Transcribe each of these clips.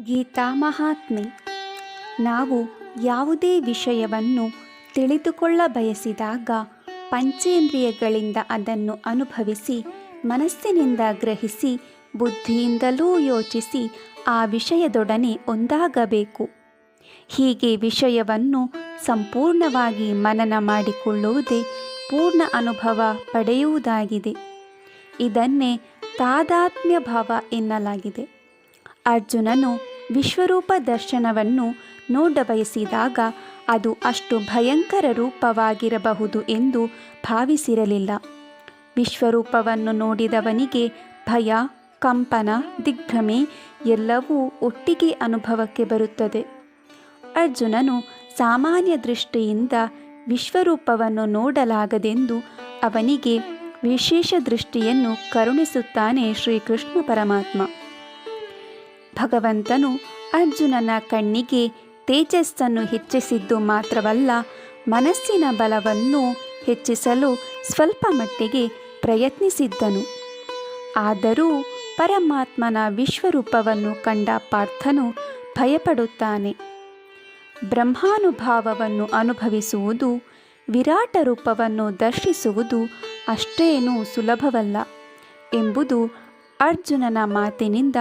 ಗೀತಾ ಮಹಾತ್ಮೆ. ನಾವು ಯಾವುದೇ ವಿಷಯವನ್ನು ತಿಳಿದುಕೊಳ್ಳ ಬಯಸಿದಾಗ ಪಂಚೇಂದ್ರಿಯಗಳಿಂದ ಅದನ್ನು ಅನುಭವಿಸಿ, ಮನಸ್ಸಿನಿಂದ ಗ್ರಹಿಸಿ, ಬುದ್ಧಿಯಿಂದಲೂ ಯೋಚಿಸಿ ಆ ವಿಷಯದೊಡನೆ ಒಂದಾಗಬೇಕು. ಹೀಗೆ ವಿಷಯವನ್ನು ಸಂಪೂರ್ಣವಾಗಿ ಮನನ ಮಾಡಿಕೊಳ್ಳುವುದೇ ಪೂರ್ಣ ಅನುಭವ ಪಡೆಯುವುದಾಗಿದೆ. ಇದನ್ನೇ ತಾದಾತ್ಮ್ಯ ಭಾವ ಎನ್ನಲಾಗಿದೆ. ಅರ್ಜುನನು ವಿಶ್ವರೂಪ ದರ್ಶನವನ್ನು ನೋಡಬಯಸಿದಾಗ ಅದು ಅಷ್ಟು ಭಯಂಕರ ರೂಪವಾಗಿರಬಹುದು ಎಂದು ಭಾವಿಸಿರಲಿಲ್ಲ. ವಿಶ್ವರೂಪವನ್ನು ನೋಡಿದವನಿಗೆ ಭಯ, ಕಂಪನ, ದಿಗ್ಭ್ರಮೆ ಎಲ್ಲವೂ ಒಟ್ಟಿಗೆ ಅನುಭವಕ್ಕೆ ಬರುತ್ತದೆ. ಅರ್ಜುನನು ಸಾಮಾನ್ಯ ದೃಷ್ಟಿಯಿಂದ ವಿಶ್ವರೂಪವನ್ನು ನೋಡಲಾಗದೆಂದು ಅವನಿಗೆ ವಿಶೇಷ ದೃಷ್ಟಿಯನ್ನು ಕರುಣಿಸುತ್ತಾನೆ ಶ್ರೀಕೃಷ್ಣ ಪರಮಾತ್ಮ. ಭಗವಂತನು ಅರ್ಜುನನ ಕಣ್ಣಿಗೆ ತೇಜಸ್ಸನ್ನು ಹೆಚ್ಚಿಸಿದ್ದು ಮಾತ್ರವಲ್ಲ, ಮನಸ್ಸಿನ ಬಲವನ್ನು ಹೆಚ್ಚಿಸಲು ಸ್ವಲ್ಪ ಮಟ್ಟಿಗೆ ಪ್ರಯತ್ನಿಸಿದ್ದನು. ಆದರೂ ಪರಮಾತ್ಮನ ವಿಶ್ವರೂಪವನ್ನು ಕಂಡ ಪಾರ್ಥನು ಭಯಪಡುತ್ತಾನೆ. ಬ್ರಹ್ಮಾನುಭಾವವನ್ನು ಅನುಭವಿಸುವುದು, ವಿರಾಟ ರೂಪವನ್ನು ದರ್ಶಿಸುವುದು ಅಷ್ಟೇನೂ ಸುಲಭವಲ್ಲ ಎಂಬುದು ಅರ್ಜುನನ ಮಾತಿನಿಂದ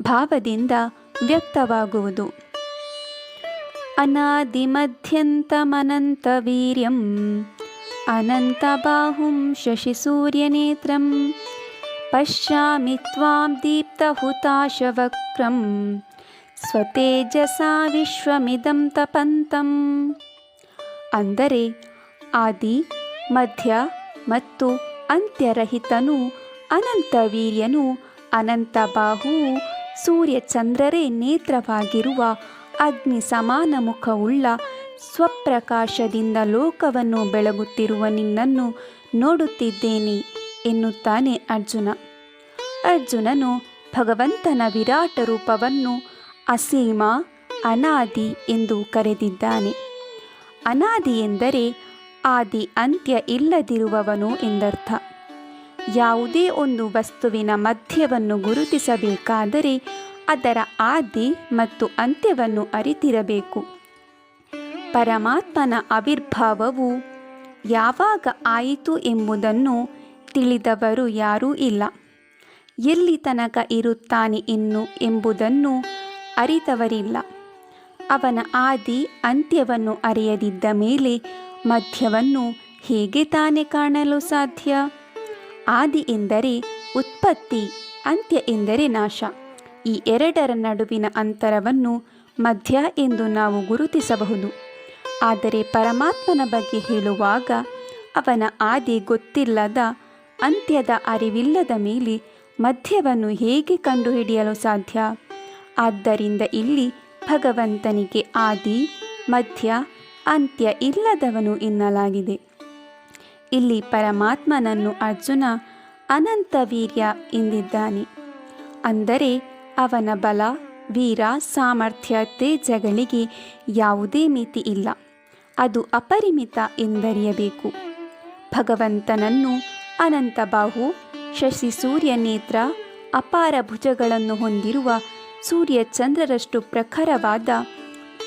ಭಾವದಿಂದ ವ್ಯಕ್ತವಾಗುವುದು ಅನಾದಿಮಧ್ಯಂತಮನಂತವೀರ್ಯಂ ಅನಂತಬಾಹುಂ ಶಶಿಸೂರ್ಯನೇತ್ರಂ ಪಶ್ಯಾಮಿ ತ್ವಾಂ ದೀಪ್ತಹುತಾಶವಕ್ರಂ ಸ್ವತೇಜಸಾ ವಿಶ್ವಮಿದಂ ತಪಂತಂ ಅಂದರೆ ಆದಿ ಮಧ್ಯ ಮತ್ತು ಅಂತ್ಯರಹಿತನು ಅನಂತ ವೀರ್ಯನು ಅನಂತ ಬಾಹು ಸೂರ್ಯಚಂದ್ರರೇ ನೇತ್ರವಾಗಿರುವ ಅಗ್ನಿ ಸಮಾನ ಮುಖವುಳ್ಳ ಸ್ವಪ್ರಕಾಶದಿಂದ ಲೋಕವನ್ನು ಬೆಳಗುತ್ತಿರುವ ನಿನ್ನನ್ನು ನೋಡುತ್ತಿದ್ದೇನೆ ಎನ್ನುತ್ತಾನೆ ಅರ್ಜುನ. ಅರ್ಜುನನು ಭಗವಂತನ ವಿರಾಟ ರೂಪವನ್ನು ಅಸೀಮ, ಅನಾದಿ ಎಂದು ಕರೆದಿದ್ದಾನೆ. ಅನಾದಿ ಎಂದರೆ ಆದಿ ಅಂತ್ಯ ಇಲ್ಲದಿರುವವನು ಎಂದರ್ಥ. ಯಾವುದೇ ಒಂದು ವಸ್ತುವಿನ ಮಧ್ಯವನ್ನು ಗುರುತಿಸಬೇಕಾದರೆ ಅದರ ಆದಿ ಮತ್ತು ಅಂತ್ಯವನ್ನು ಅರಿತಿರಬೇಕು. ಪರಮಾತ್ಮನ ಆವಿರ್ಭಾವವು ಯಾವಾಗ ಆಯಿತು ಎಂಬುದನ್ನು ತಿಳಿದವರು ಯಾರೂ ಇಲ್ಲ. ಎಲ್ಲಿ ತನಕ ಇರುತ್ತಾನೆ ಇನ್ನು ಎಂಬುದನ್ನು ಅರಿತವರಿಲ್ಲ. ಅವನ ಆದಿ ಅಂತ್ಯವನ್ನು ಅರಿಯದಿದ್ದ ಮೇಲೆ ಮಧ್ಯವನ್ನು ಹೇಗೆ ತಾನೇ ಕಾಣಲು ಸಾಧ್ಯ? ಆದಿ ಎಂದರೆ ಉತ್ಪತ್ತಿ, ಅಂತ್ಯ ಎಂದರೆ ನಾಶ. ಈ ಎರಡರ ನಡುವಿನ ಅಂತರವನ್ನು ಮಧ್ಯ ಎಂದು ನಾವು ಗುರುತಿಸಬಹುದು. ಆದರೆ ಪರಮಾತ್ಮನ ಬಗ್ಗೆ ಹೇಳುವಾಗ ಅವನ ಆದಿ ಗೊತ್ತಿಲ್ಲದ, ಅಂತ್ಯದ ಅರಿವಿಲ್ಲದ ಮೇಲೆ ಮಧ್ಯವನ್ನು ಹೇಗೆ ಕಂಡುಹಿಡಿಯಲು ಸಾಧ್ಯ? ಆದ್ದರಿಂದ ಇಲ್ಲಿ ಭಗವಂತನಿಗೆ ಆದಿ, ಮಧ್ಯ, ಅಂತ್ಯ ಇಲ್ಲದವನು ಎನ್ನಲಾಗಿದೆ. ಇಲ್ಲಿ ಪರಮಾತ್ಮನನ್ನು ಅರ್ಜುನ ಅನಂತ ವೀರ್ಯ ಎಂದಿದ್ದಾನೆ. ಅಂದರೆ ಅವನ ಬಲ, ವೀರ, ಸಾಮರ್ಥ್ಯ ತೇಜಗಳಿಗೆ ಯಾವುದೇ ಮಿತಿ ಇಲ್ಲ. ಅದು ಅಪರಿಮಿತ ಎಂದರಿಯಬೇಕು. ಭಗವಂತನನ್ನು ಅನಂತ ಬಾಹು, ಶಶಿ ಸೂರ್ಯ ನೇತ್ರ, ಅಪಾರ ಭುಜಗಳನ್ನು ಹೊಂದಿರುವ ಸೂರ್ಯ ಚಂದ್ರರಷ್ಟು ಪ್ರಖರವಾದ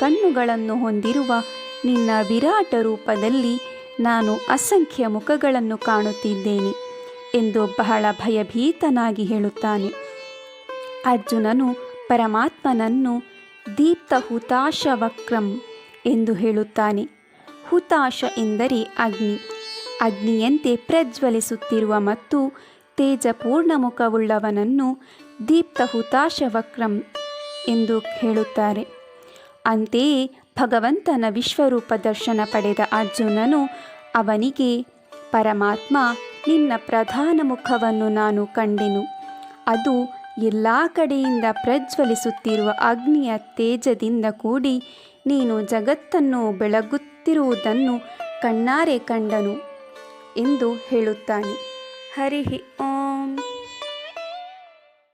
ಕಣ್ಣುಗಳನ್ನು ಹೊಂದಿರುವ ನಿನ್ನ ವಿರಾಟ ರೂಪದಲ್ಲಿ ನಾನು ಅಸಂಖ್ಯ ಮುಖಗಳನ್ನು ಕಾಣುತ್ತಿದ್ದೇನೆ ಎಂದು ಬಹಳ ಭಯಭೀತನಾಗಿ ಹೇಳುತ್ತಾನೆ. ಅರ್ಜುನನು ಪರಮಾತ್ಮನನ್ನು ದೀಪ್ತ ಹುತಾಶ ವಕ್ರಂ ಎಂದು ಹೇಳುತ್ತಾನೆ. ಹುತಾಶ ಎಂದರೆ ಅಗ್ನಿ. ಅಗ್ನಿಯಂತೆ ಪ್ರಜ್ವಲಿಸುತ್ತಿರುವ ಮತ್ತು ತೇಜಪೂರ್ಣ ಮುಖವುಳ್ಳವನನ್ನು ದೀಪ್ತ ಹುತಾಶ ವಕ್ರಂ ಎಂದು ಹೇಳುತ್ತಾರೆ. ಅಂತೆಯೇ ಭಗವಂತನ ವಿಶ್ವರೂಪ ದರ್ಶನ ಪಡೆದ ಅರ್ಜುನನು ಅವನಿಗೆ, ಪರಮಾತ್ಮ, ನಿನ್ನ ಪ್ರಧಾನ ಮುಖವನ್ನು ನಾನು ಕಂಡೆನು. ಅದು ಎಲ್ಲ ಕಡೆಯಿಂದ ಪ್ರಜ್ವಲಿಸುತ್ತಿರುವ ಅಗ್ನಿಯ ತೇಜದಿಂದ ಕೂಡಿ ನೀನು ಜಗತ್ತನ್ನು ಬೆಳಗುತ್ತಿರುವುದನ್ನು ಕಣ್ಣಾರೆ ಕಂಡನು, ಎಂದು ಹೇಳುತ್ತಾನೆ. ಹರಿ ಓಂ.